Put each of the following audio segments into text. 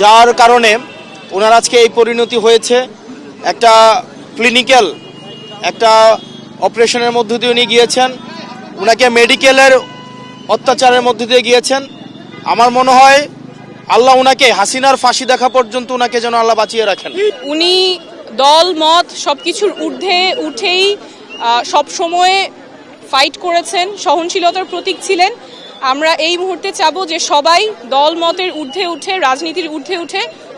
যার কারণে ওনার আজকে এই পরিণতি হয়েছে। একটা ক্লিনিক্যাল একটা অপারেশনের মধ্য দিয়ে উনি গিয়েছেন। ওনাকে মেডিকেলের অত্যাচারের মধ্য দিয়ে গিয়েছেন। আমার মনে হয় আল্লাহ ওনাকে হাসিনার ফাঁসি দেখা পর্যন্ত ওনাকে যেন আল্লাহ বাঁচিয়ে রাখেন। উনি দল, মত সব কিছুর ঊর্ধ্বে উঠেই সব সময়ে ফাইট করেছেন, সহনশীলতার প্রতীক ছিলেন। আমরা এই মুহূর্তে চাবো যে সবাই দল মতের ঊর্ধ্বে উঠে রাজনীতির ঊর্ধ্বে উঠে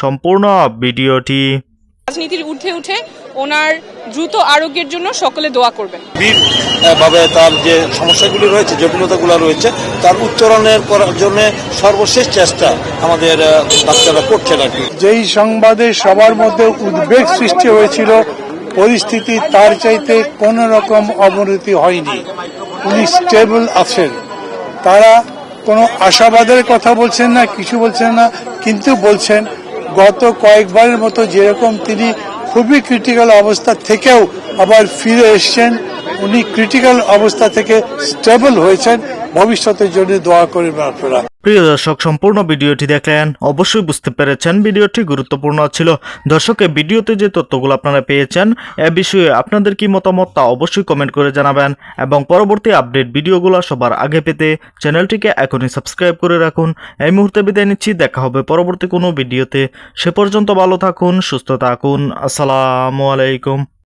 সম্পূর্ণ ভিডিওটি। রাজনীতির উঠে উঠে ওনার দ্রুত আরোগ্যের জন্য সকলে দোয়া করবেন। ভাবে তার যে সমস্যাগুলি রয়েছে জটিলতাগুলো রয়েছে তার উত্তরণের করার জন্য সর্বশেষ চেষ্টা আমাদের ডাক্তাররা করছেন আর যেই সংবাদে সবার মধ্যে উদ্বেগ সৃষ্টি হয়েছিল পরিস্থিতি তার চাইতে কোন রকম অবনতি হয়নি। উনি স্টেবল আছেন। তারা কোনো আশাবাদের কথা বলছেন না কিছু বলছেন না কিন্তু বলছেন গত কয়েকবারের মতো যেরকম তিনি খুবই ক্রিটিক্যাল অবস্থা থেকেও আবার ফিরে এসছেন উনি ক্রিটিক্যাল অবস্থা থেকে স্টেবল হয়েছেন। ভবিষ্যতের জন্য দোয়া করবেন আপনারা। প্রিয় দর্শক, সম্পূর্ণ ভিডিওটি দেখলেন, অবশ্যই বুঝতে পেরেছেন ভিডিওটি গুরুত্বপূর্ণ ছিল। দর্শক, এই ভিডিওতে যে তথ্যগুলো আপনারা পেয়েছেন, এ বিষয়ে আপনাদের কি মতামত তা অবশ্যই কমেন্ট করে জানাবেন এবং পরবর্তী আপডেট ভিডিওগুলো সবার আগে পেতে চ্যানেলটিকে এখনই সাবস্ক্রাইব করে রাখুন। এই মুহূর্তে বিদায় নিচ্ছি, দেখা হবে পরবর্তী কোনো ভিডিওতে। সে পর্যন্ত ভালো থাকুন, সুস্থ থাকুন। আসসালামু আলাইকুম।